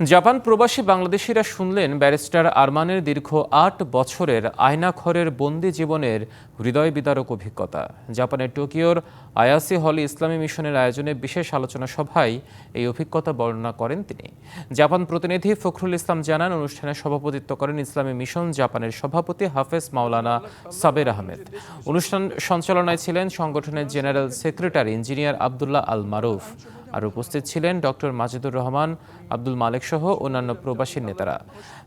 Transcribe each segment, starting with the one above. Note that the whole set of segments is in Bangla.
জাপান প্রবাসী বাংলাদেশিরা শুনলেন ব্যারিস্টার আরমানের দীর্ঘ আট বছরের আয়নাঘরের বন্দি জীবনের হৃদয় বিদারক অভিজ্ঞতা। জাপানের টোকিওর আয়াসি হলে ইসলামী মিশনের আয়োজনে বিশেষ আলোচনা সভায় এই অভিজ্ঞতা বর্ণনা করেন তিনি। জাপান প্রতিনিধি ফখরুল ইসলাম জানান, অনুষ্ঠানে সভাপতিত্ব করেন ইসলামী মিশন জাপানের সভাপতি হাফেজ মাওলানা সাবের আহমেদ। অনুষ্ঠান সঞ্চালনায় ছিলেন সংগঠনের general secretary engineer Abdullah Al Maruf আর উপস্থিত ছিলেন ডক্টর মাজিদুর রহমান, আব্দুল মালেক সহ অন্যান্য প্রবাসী নেতারা।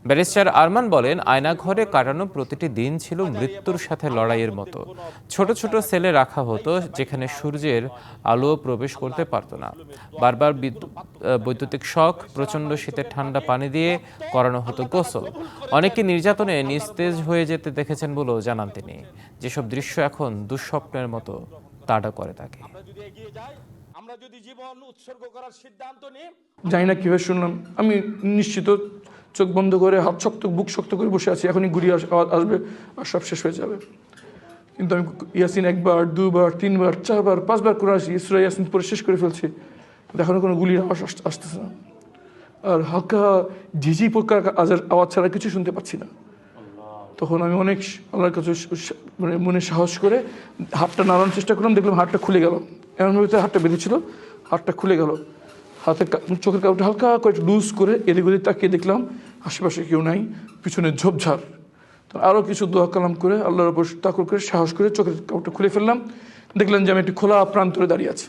ব্যারিস্টার আরমান বলেন, আয়নাঘরে কাটানো প্রতিটি দিন ছিল মৃত্যুর সাথে লড়াইয়ের মতো। ছোট ছোট সেলে রাখা হতো, যেখানে সূর্যের আলো প্রবেশ করতে পারত না। বারবার বৈদ্যুতিক শখ প্রচণ্ড শীতের ঠান্ডা পানি দিয়ে করানো হতো গোসল। অনেকে নির্যাতনে নিস্তেজ হয়ে যেতে দেখেছেন বলেও জানান তিনি। যেসব দৃশ্য এখন দুঃস্বপ্নের মতো, তাড়া করে তাকে আমরা যদি জীবন উৎসর্গ করার সিদ্ধান্ত নিই, জানি না কীভাবে শুনলাম। আমি নিশ্চিত চোখ বন্ধ করে, হাত শক্ত, বুক শক্ত করে বসে আছি। এখনই গুড়ি আসবে আর সব শেষ হয়ে যাবে। কিন্তু আমি ইয়াসিন একবার, দুবার, তিনবার, চারবার, পাঁচবার করে আসি ইসরা ইয়াসিন পরে শেষ করে ফেলছি। এখনও কোনো গুলির আওয়াজ আস- আসতেছে না। আর হালকা ঝিঝি পোকার আওয়াজ- আওয়াজ ছাড়া কিছু শুনতে পাচ্ছি না। তখন আমি অনেক আল্লাহর কাছে মানে মনে সাহস করে হাতটা নাড়ানোর চেষ্টা করলাম, দেখলাম হাতটা খুলে গেল। এমনভাবে হাতটা বেঁধেছিল, হাতটা খুলে গেল। হাতের চোখের কাপড়টা হালকা করে লুজ করে এদিক ওদিক তাকিয়ে দেখলাম, আশেপাশে কেউ নাই, পিছনে ঝোপঝাড়। তো আরও কিছু দোয়া কালাম করে আল্লাহর উপর তাকর করে সাহস করে চোখের কাপড়টা খুলে ফেললাম। দেখলাম যে আমি একটি খোলা প্রান্তরে দাঁড়িয়ে আছি।